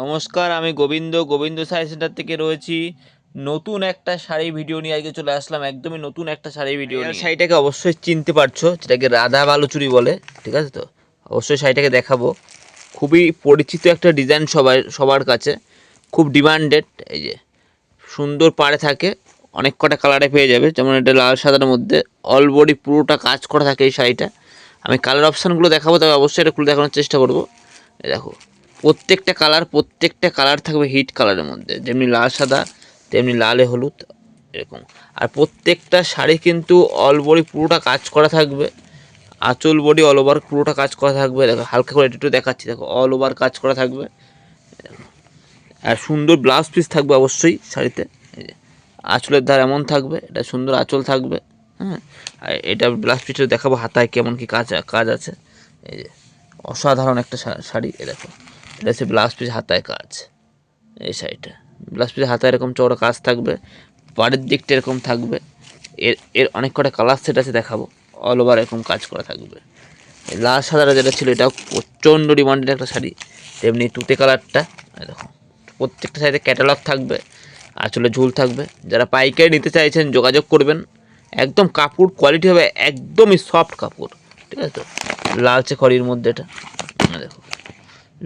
নমস্কার আমি গোবিন্দ গোবিন্দ সাই সেন্টার থেকে রয়েছি। নতুন একটা শাড়ি ভিডিও নিয়ে আজকে চলে আসলাম একদমই নতুন একটা শাড়ি ভিডিও নিয়ে। শাড়িটাকে অবশ্যই চিনতে পারছ যেটাকে রাধা বালুচুরি বলে ঠিক আছে তো? অবশ্যই শাড়িটাকে দেখাবো। খুবই পরিচিত একটা ডিজাইন সবার সবার কাছে খুব ডিমান্ডেড এই যে সুন্দর পাড়ে থাকে অনেক কটা কালারে পেয়ে যাবে যেমন এটা লাল সাদার মধ্যে অল বডি পুরোটা কাজ করা থাকে এই শাড়িটা। আমি কালার অপশানগুলো দেখাবো তবে অবশ্যই এটা খুলে দেখানোর চেষ্টা করব। দেখো প্রত্যেকটা কালার প্রত্যেকটা কালার থাকবে হিট কালারের মধ্যে। যেমনি লাল, সাদা, তেমনি লালে হলুদ, এরকম। আর প্রত্যেকটা শাড়ি কিন্তু অল বডি পুরোটা কাজ করা থাকবে। আঁচল বডি অল ওভার পুরোটা কাজ করা থাকবে। দেখো, হালকা করে একটু দেখাচ্ছি। দেখো অল ওভার কাজ করা থাকবে। আর সুন্দর ব্লাউজ পিস থাকবে অবশ্যই শাড়িতে। আঁচলের ধার এমন থাকবে, এটা সুন্দর আঁচল থাকবে হ্যাঁ। আর এটা ব্লাউজ পিসটা দেখাবো হাতায় কেমন কি কাজ কাজ আছে। এই যে, অসাধারণ একটা শাড়ি, এ দেখো। এটা হচ্ছে ব্লাউজ পিস হাতায় কাজ। এই শাড়িটা ব্লাউজ পিস হাতায় এরকম চওড়া কাজ থাকবে। পাড়ের দিকটা এরকম থাকবে। এর এর অনেক কটা কালার সেট আছে দেখাবো। অল ওভার এরকম কাজ করা থাকবে। লাল সাদাটা যেটা ছিল, এটাও প্রচণ্ড ডিমান্ডেড একটা শাড়ি। তেমনি তুতে কালারটা দেখো। প্রত্যেকটা শাড়িতে ক্যাটালগ থাকবে। আঁচলে ঝুল থাকবে। যারা পাইকারি নিতে চাইছেন, যোগাযোগ করবেন। একদম কাপড় কোয়ালিটি হবে একদমই সফট কাপড়। ঠিক আছে তো? লালচে খড়ির মধ্যে এটা। দেখো।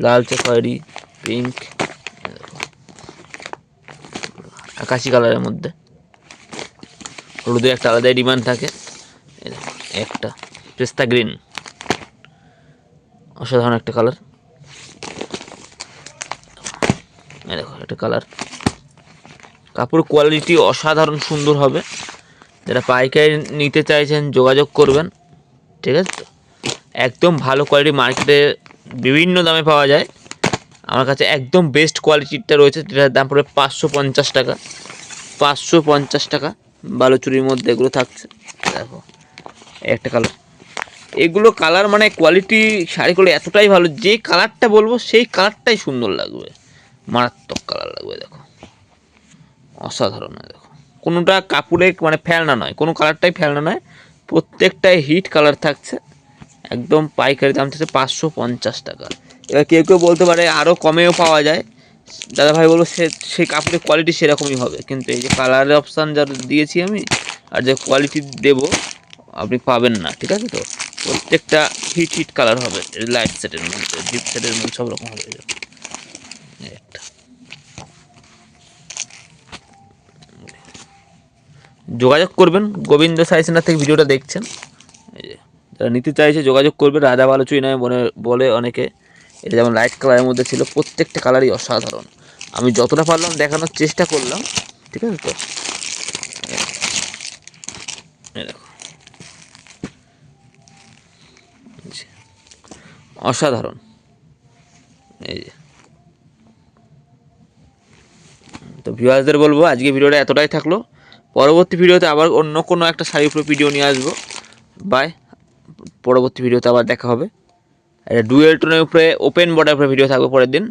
লালচে খয়েরি পিঙ্ক আকাশি কালারের মধ্যে। হলুদের একটা আলাদাই ডিমান্ড থাকে। একটা পেস্তা গ্রিন অসাধারণ একটা কালার দেখো, একটা কালার কাপড় কোয়ালিটি অসাধারণ সুন্দর হবে। যারা পাইকারি নিতে চাইছেন, যোগাযোগ করবেন। ঠিক আছে একদম ভালো কোয়ালিটি মার্কেটে বিভিন্ন দামে পাওয়া যায়। আমার কাছে একদম বেস্ট কোয়ালিটিটা রয়েছে, যেটার দাম পড়বে পাঁচশো পঞ্চাশ টাকা। পাঁচশো পঞ্চাশ টাকা বালুচুরির মধ্যে এগুলো থাকছে। দেখো, একটা কালার এগুলো কালার মানে কোয়ালিটি শাড়িগুলো এতটাই ভালো, যে কালারটা বলব সেই কালারটাই সুন্দর লাগবে। মারাত্মক কালার লাগবে, দেখো। অসাধারণ দেখো। কোনোটা কাপড়ে মানে ফেলনা নয়, কোনো কালারটাই ফেলনা নয়। প্রত্যেকটাই হিট কালার থাকছে। একদম পাইকারি দাম থাকছে পাঁচশো পঞ্চাশ টাকা। এবার কেউ কেউ বলতে পারে আরও কমেও পাওয়া যায়। দাদা ভাই বলব সে সেই কাপড়ের কোয়ালিটি সেরকমই হবে। কিন্তু এই যে কালারের অপশান যা দিয়েছি আমি, আর যে কোয়ালিটি দেবো, আপনি পাবেন না, ঠিক আছে তো? প্রত্যেকটা হিট হিট কালার হবে লাইট সেটের মধ্যে ডিপ সেটের মধ্যে সব রকম হবে যোগাযোগ করবেন, গোবিন্দ সাই সেন্টার থেকে ভিডিওটা দেখছেন। যারা নিতে চাইছে, যোগাযোগ করবে। রাজা বালুচুই নয় বলে বলে অনেকে। এটা যেমন লাইট কালারের মধ্যে ছিল, প্রত্যেকটা কালারই অসাধারণ। আমি যতটা পারলাম দেখানোর চেষ্টা করলাম, ঠিক আছে তো? অসাধারণ। এই যে। তো ভিউয়ার্সদের বলব, আজকে ভিডিওটা এতটাই থাকল। পরবর্তী ভিডিওতে আবার অন্য কোনো একটা শাড়ির উপরে ভিডিও নিয়ে আসব। বাই পরবর্তী ভিডিওতে আবার দেখা হবে। একটা ডুয়েল টোনের উপরে ওপেন বর্ডার উপরে ভিডিও থাকবে পরের দিন।